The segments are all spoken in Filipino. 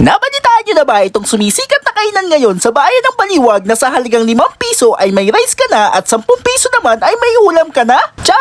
Nabalitaan nyo na ba itong sumisikat na kainan ngayon sa bayan ng Baliwag na sa halagang 5 piso ay may rice ka na at 10 piso naman ay may ulam ka na? Char!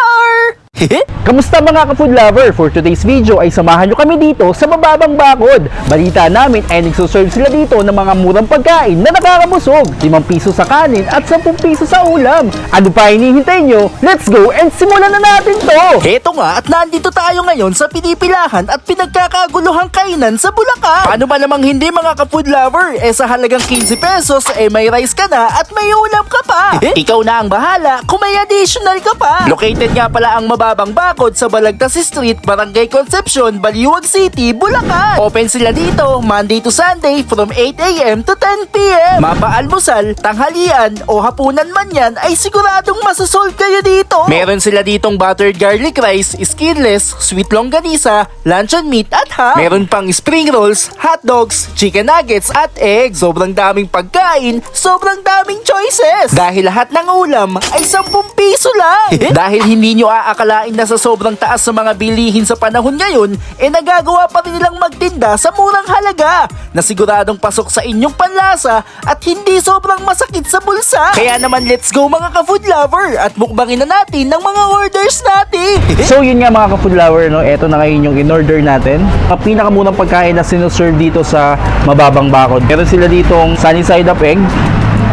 Kamusta mga ka-food lover? For today's video ay samahan nyo kami dito sa Mababang Bakod. Balita namin ay nagsuserve sila dito ng mga murang pagkain na nakakabusog. 5 piso sa kanin at 10 piso sa ulam. Ano pa hinihintay nyo? Let's go and simulan na natin to! Heto nga at nandito tayo ngayon sa pinipilahan at pinagkakaguluhang kainan sa Bulacan. Paano ba namang hindi mga ka-food lover? Eh sa halagang 15 pesos eh may rice ka na at may ulam ka pa. Ikaw na ang bahala kung may additional ka pa. Located nga pala ang Mababang Bakod sa Balagtas Street, Barangay Concepcion, Baliwag City, Bulacan. Open sila dito Monday to Sunday from 8am to 10pm. Mapaalmusal, tanghalian o hapunan man yan ay siguradong masasolve kayo dito. Meron sila ditong buttered garlic rice, skinless, sweet longganisa, luncheon meat at ham. Meron pang spring rolls, hot dogs, chicken nuggets at eggs. Sobrang daming pagkain, sobrang daming choices. Dahil lahat ng ulam ay 10 piso lang. Dahil hindi nyo aakalain na sa sobrang taas sa mga bilihin sa panahon ngayon, eh nagagawa pa rin nilang magtinda sa murang halaga na siguradong pasok sa inyong panlasa at hindi sobrang masakit sa bulsa. Kaya naman let's go mga ka-food lover at mukbangin na natin ng mga orders natin. So yun nga mga ka-food lover, no? Ito na ngayon yung in-order natin. Ang pinakamurang pagkain na sinuserve dito sa Mababang Bakod. Meron sila ditong sunny side up egg.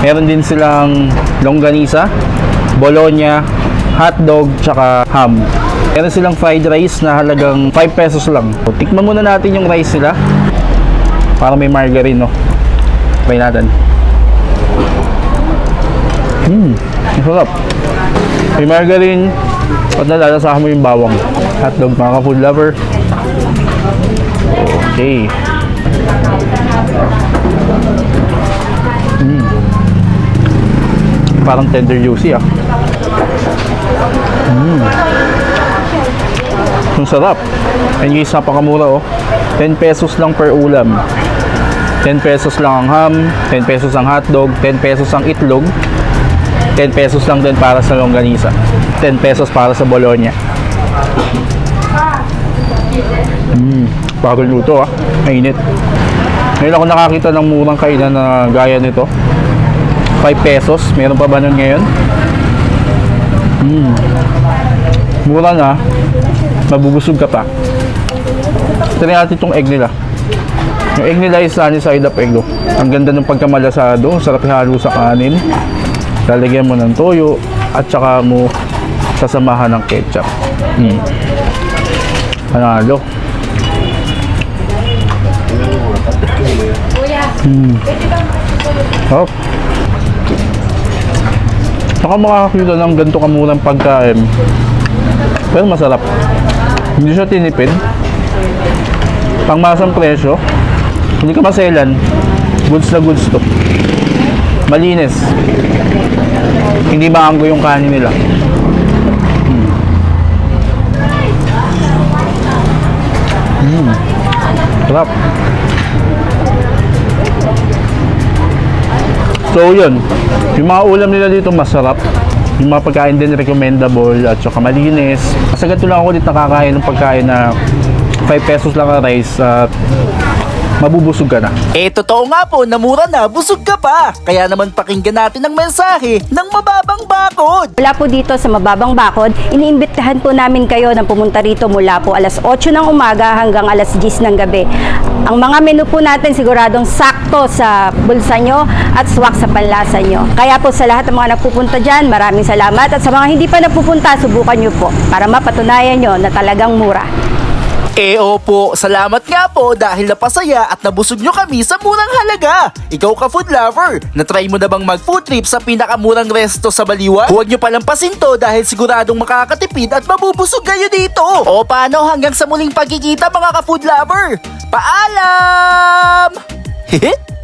Meron din silang longganisa, bologna, hotdog, tsaka ham. Meron silang fried rice na halagang 5 pesos lang. So, tikman muna natin yung rice nila. Para may margarine, no? Try natin. Hmm, ang sarap. May margarine at nalalasahan mo yung bawang. Hotdog mga ka-food lover. Okay. Mm. Parang tender juicy ah. Ang sarap. And guys, napakamura oh. 10 pesos lang per ulam. 10 pesos lang ang ham, 10 pesos ang hotdog, 10 pesos ang itlog, 10 pesos lang din para sa longganisa. 10 pesos para sa bologna. Mm, bago luto ah. Mainit. Ngayon ako nakakita ng murang kainan na gaya nito. 5 pesos. Meron pa ba nun ngayon? Mm. Mura na. Mabubusog ka pa. Try natin itong egg nila. Yung egg nila is sunny side up egg. oh. Ang ganda ng pagkamalasado. Sarap ihalo sa kanin. Lalagyan mo ng toyo at saka mo sasamahan ng ketchup. Mm. Panalo. Mm. Sarap. Saka makakakita ng ganito kamurang pagkain. Pero masarap. Hindi siya tinipid. Pangmasang presyo. Hindi ka maselan. Goods na goods to. Malinis. Hindi maanggo yung kanin nila. Mm. Mm. Sarap. So yun, yung mga ulam nila dito masarap. Yung mga pagkain din recommendable at saka malinis. Sa ganito lang ako dito nakakain ng pagkain na 5 pesos lang ang rice at mabubusog ka na. Eh totoo nga po na mura na, busog ka pa. Kaya naman pakinggan natin ang mensahe ng mababang bakod. Mula po dito sa Mababang Bakod, iniimbitahan po namin kayo na pumunta rito mula po alas 8 ng umaga hanggang alas 10 ng gabi. Ang mga menu po natin siguradong sakto sa bulsa nyo at swak sa panlasa nyo. Kaya po sa lahat ng mga nagpupunta dyan, maraming salamat. At sa mga hindi pa nagpupunta, subukan nyo po para mapatunayan nyo na talagang mura. Eh opo, salamat nga po dahil napasaya at nabusog nyo kami sa murang halaga. Ikaw ka food lover, na-try mo na bang mag-food trip sa pinakamurang resto sa Baliwan? Huwag nyo palampasin to dahil siguradong makakatipid at mabubusog kayo dito. O paano hanggang sa muling pagkikita mga ka-food lover? Paalam! Hehe!